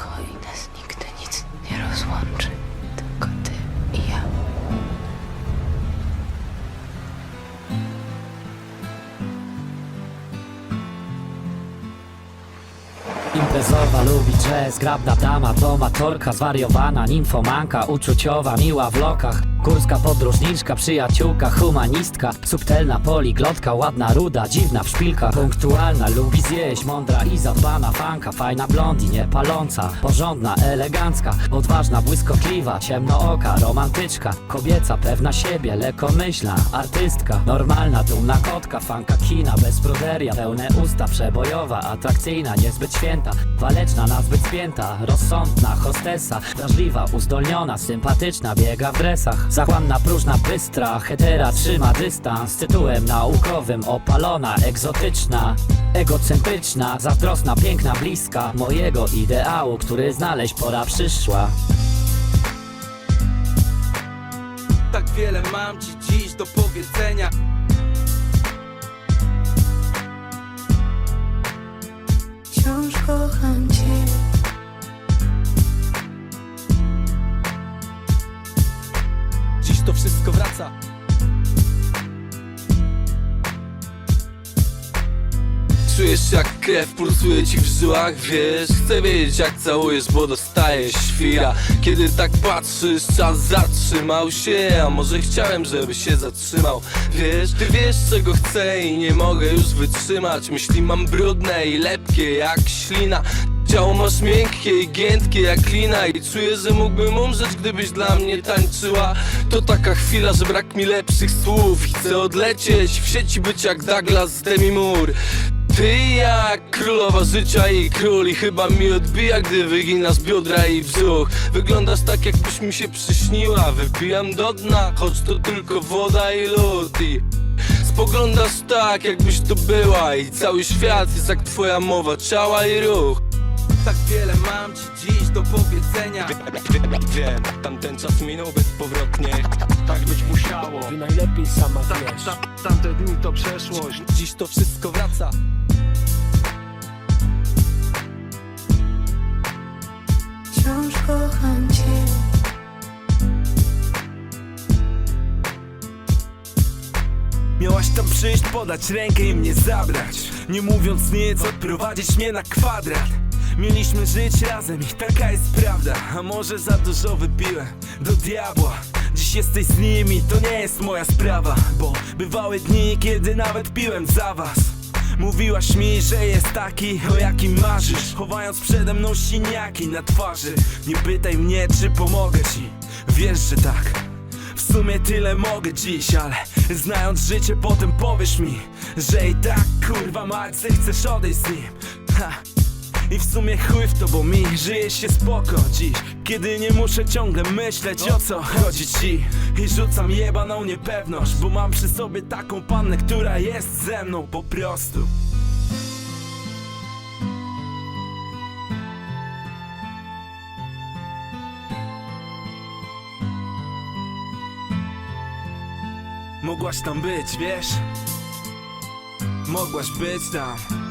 tylko i Imprezowa lubi jazz, grabna dama, domatorka Zwariowana, nimfomanka, uczuciowa, miła w lokach. Górska podróżniczka, przyjaciółka, humanistka Subtelna poliglotka, ładna, ruda, dziwna w szpilkach. Punktualna, lubi zjeść, mądra i zadbana Fanka, fajna blondi, nie paląca Porządna, elegancka, odważna, błyskotliwa Ciemnooka, romantyczka. Kobieca, pewna siebie, lekkomyślna Artystka, normalna, dumna kotka Fanka kina, bez pruderia Pełne usta, przebojowa, atrakcyjna, niezbyt święta Waleczna, nazbyt spięta, rozsądna, hostesa Wrażliwa, uzdolniona, sympatyczna, biega w dresach. Zachłanna, próżna, bystra, hetera, trzyma dystans. Tytułem naukowym, opalona, egzotyczna Egocentryczna, zazdrosna, piękna, bliska Mojego ideału, który znaleźć pora przyszła. Tak wiele mam ci dziś do powiedzenia wszystko wraca. Czujesz jak krew pulsuje ci w żyłach, wiesz? Chcę wiedzieć jak całujesz, bo dostaję świra. Kiedy tak patrzysz, czas zatrzymał się A może chciałem, żeby się zatrzymał. Wiesz, ty wiesz czego chcę i nie mogę już wytrzymać. Myśli mam brudne i lepkie jak ślina Ciało masz miękkie i giętkie jak lina I czuję, że mógłbym umrzeć, gdybyś dla mnie tańczyła. To taka chwila, że brak mi lepszych słów Chcę odlecieć, w sieci być jak Douglas z Demi Moore. Ty jak królowa życia i król I chyba mi odbija, gdy wyginasz biodra i brzuch. Wyglądasz tak jakbyś mi się przyśniła. Wypijam do dna, choć to tylko woda i lód. I spoglądasz tak, jakbyś tu była. I cały świat jest jak twoja mowa ciała i ruch tak wiele mam ci dziś do powiedzenia. Wiem, tamten czas minął bezpowrotnie Tak być musiało. Ty najlepiej sama wiesz. Ta, tamte dni to przeszłość. Dziś to wszystko wraca. Wciąż kocham cię. Miałaś tam przyjść, podać rękę i mnie zabrać. Nie mówiąc nic, odprowadzić mnie na kwadrat Mieliśmy żyć razem i taka jest prawda. A może za dużo wypiłem do diabła? Dziś jesteś z nimi, to nie jest moja sprawa Bo bywały dni, kiedy nawet piłem za was. Mówiłaś mi, że jest taki, o jakim marzysz Chowając przede mną siniaki na twarzy. Nie pytaj mnie, czy pomogę ci. Wiesz, że tak. W sumie tyle mogę dziś, ale znając życie potem powiesz mi Że i tak kurwa mać, że chcesz odejść z nim. Ha. I w sumie chuj w to, bo mi żyje się spoko dziś. Kiedy nie muszę ciągle myśleć o co chodzi ci. I rzucam jebaną niepewność Bo mam przy sobie taką pannę, która jest ze mną po prostu. Mogłaś tam być, wiesz? Mogłaś być tam